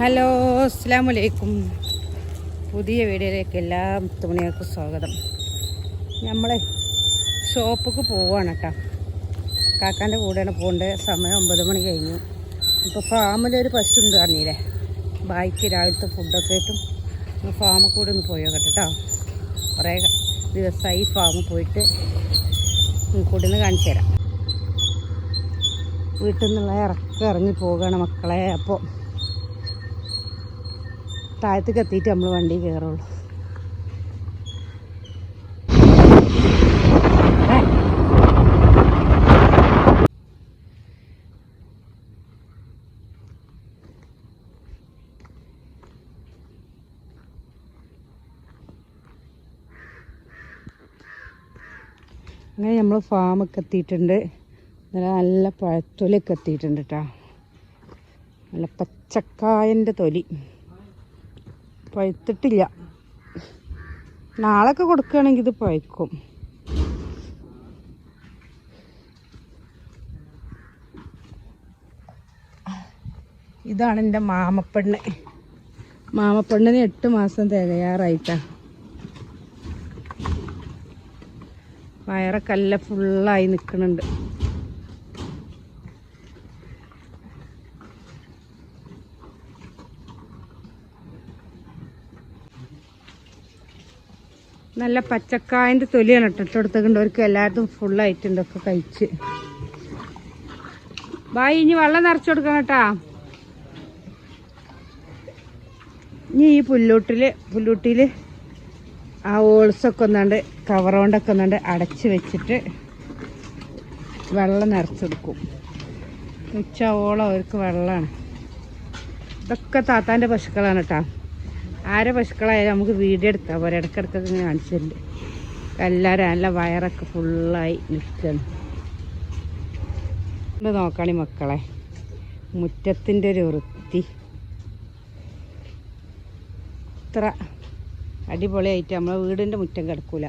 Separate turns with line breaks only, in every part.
Hello അസ്സാമലൈക്കും പുതിയ വീഡിയോയിലേക്ക് എല്ലാ തുണികൾക്കും സ്വാഗതം. നമ്മൾ ഷോപ്പിക്ക് പോവുകയാണ് കേട്ടോ. കാക്കാന്റെ കൂടെയാണ് പോകേണ്ടത് സമയം ഒമ്പത് മണി കഴിഞ്ഞു. ഇപ്പോൾ ഫാമിലൊരു പശു ഉണ്ട് പറഞ്ഞില്ലേ ബായിക്ക് രാവിലത്തെ ഫുഡൊക്കെ ആയിട്ടും ഫാമിൽ കൂടെ ഒന്ന് പോയോ കേട്ടോ കുറേ ദിവസമായി ഫാമിൽ പോയിട്ട് കൂടെ നിന്ന് കാണിച്ചു തരാം. വീട്ടിൽ നിന്നുള്ള ഇറക്കം ഇറങ്ങി പോവുകയാണ് മക്കളെ. അപ്പോൾ താഴത്തേക്ക് എത്തിയിട്ട് നമ്മൾ വണ്ടി കയറുള്ളൂ അങ്ങനെ നമ്മൾ ഫാമൊക്കെ എത്തിയിട്ടുണ്ട്. നല്ല പഴത്തൊലിയൊക്കെ എത്തിയിട്ടുണ്ട് കേട്ടോ നല്ല പച്ചക്കായന്റെ തൊലി. പഴുത്തിട്ടില്ല. നാളൊക്കെ കൊടുക്കുകയാണെങ്കിൽ ഇത് പഴുക്കും. ഇതാണ് എന്റെ മാമപ്പെണ്ണ്. മാമപ്പെണ്ണിന് എട്ട് മാസം തികയാറായിട്ടാണ് വയറൊക്കെ നല്ല ഫുള്ളായി നിൽക്കുന്നുണ്ട് നല്ല പച്ചക്കായന്റെ തൊലിയാണ് ഇട്ടിട്ടെടുത്തുകൊണ്ട് അവർക്ക് എല്ലായിടത്തും ഫുള്ളായിട്ടുണ്ട് ഒക്കെ കഴിച്ച്. ബായ് ഇനി വെള്ളം നിറച്ചു കൊടുക്കണം കേട്ടാ. ഇനി ഈ പുല്ലൂട്ടിൽ പുല്ലൂട്ടിയിൽ ആ ഓൾസൊക്കെ ഒന്നാണ്ട് കവറോണ്ടൊക്കെ ഒന്നാണ്ട് അടച്ച് വെച്ചിട്ട് വെള്ളം നിറച്ചെടുക്കും ഉച്ചയോളം അവർക്ക് വെള്ളമാണ്. ഇതൊക്കെ താത്താന്റെ പശുക്കളാണ് കേട്ടോ. ആരെ പശുക്കളായാലും നമുക്ക് വീഡിയോ എടുത്താൽ പോരെ. ഇടയ്ക്കിടയ്ക്കൊക്കെ ഇങ്ങനെ കാണിച്ചിട്ടുണ്ട്. എല്ലാവരും നല്ല വയറൊക്കെ ഫുള്ളായി നിൽക്കുന്നു ഇത് നോക്കണി മക്കളെ. മുറ്റത്തിന്റെ ഒരു വൃത്തി. ഇത്ര അടിപൊളിയായിട്ട് നമ്മളെ വീടിന്റെ മുറ്റം കിടക്കൂല.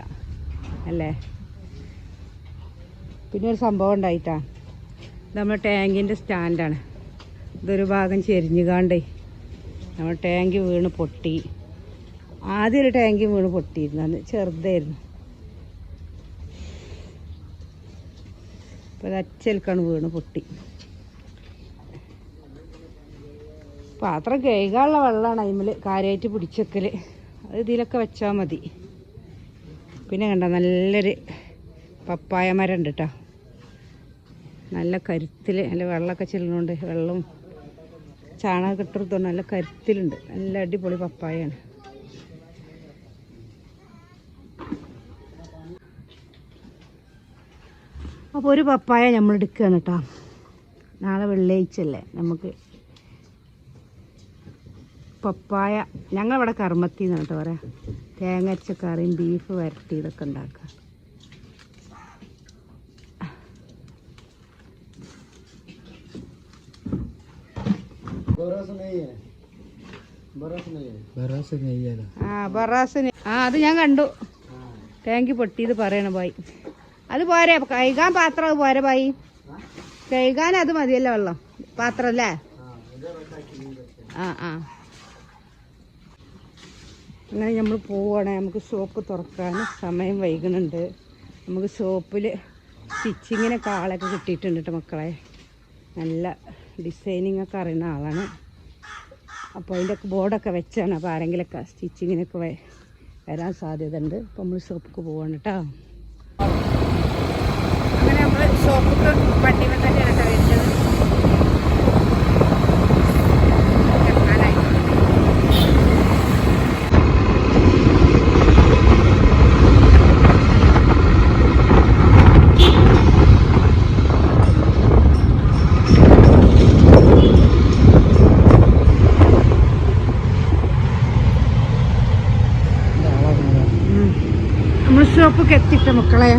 അല്ലേ? പിന്നെ ഒരു സംഭവം ഉണ്ടായിട്ടാ. ഇത് നമ്മുടെ ടാങ്കിന്റെ സ്റ്റാൻഡാണ്. ഇതൊരു ഭാഗം ചെരിഞ്ഞുകാണ്ടേ നമ്മൾ ടാങ്ക് വീണ് പൊട്ടി. ആദ്യം ഒരു ടാങ്ക് വീണ് പൊട്ടിയിരുന്നു. അന്ന് ചെറുതായിരുന്നു. അപ്പോൾ അച്ചൽക്കാണ് വീണ് പൊട്ടി. പാത്രം കഴുകാനുള്ള വെള്ളമാണ് അതിമേൽ കാര്യമായിട്ട് പിടിച്ചെക്കൽ അത് ഇതിലൊക്കെ വെച്ചാൽ മതി. പിന്നെ കണ്ട നല്ലൊരു പപ്പായ മരം ഉണ്ട് കേട്ടോ നല്ല കരുത്തിൽ നല്ല വെള്ളമൊക്കെ ചെല്ലുന്നുണ്ട്. വെള്ളം ചാണകം നല്ല കരുത്തിലുണ്ട്. നല്ല അടിപൊളി പപ്പായാണ്. അപ്പോൾ ഒരു പപ്പായ നമ്മൾ എടുക്കുകയാണ് കേട്ടോ. നാളെ വെള്ളിയാഴ്ചല്ലേ നമുക്ക് പപ്പായ. ഞങ്ങളിവിടെ കർമ്മത്തി എന്നാണ് കേട്ടോ പറയാം. തേങ്ങ അരച്ച കറിയും ബീഫ് വരട്ടി ഇതൊക്കെ ഉണ്ടാക്കുക. ആ ബറാസിന് ആ അത് ഞാൻ കണ്ടു. ടാങ്കി പൊട്ടിയത് പറയണ ബായി അത് പോരെ കഴുകാൻ പാത്രം അത് പോരെ ബായി കഴുകാൻ അത് മതിയല്ലോ വെള്ളം. പാത്രം അല്ലേ? ആ ആ. അങ്ങനെ നമ്മൾ പോവുകയാണെ നമുക്ക് ഷോപ്പ് തുറക്കാൻ സമയം വൈകുന്നുണ്ട്. നമുക്ക് ഷോപ്പിൽ സ്റ്റിച്ചിങ്ങിനൊക്കെ ആളൊക്കെ കിട്ടിയിട്ടുണ്ട് കേട്ടോ മക്കളെ. നല്ല ഡിസൈനിങ് ഒക്കെ അറിയുന്ന ആളാണ്. അപ്പോൾ അതിന്റെ ഒക്കെ ബോർഡൊക്കെ വെച്ചാണ് അപ്പോൾ ആരെങ്കിലൊക്കെ സ്റ്റിച്ചിങ്ങിനൊക്കെ വരാൻ സാധ്യത ഉണ്ട് അപ്പോൾ നമ്മൾ ഷോപ്പിക്ക് പോവാണ് കേട്ടോ അങ്ങനെ നമ്മൾ ഷോപ്പിക്ക് വണ്ടി വരുന്നത് ഷോപ്പിക്ക് എത്തിയിട്ട് മക്കളെ?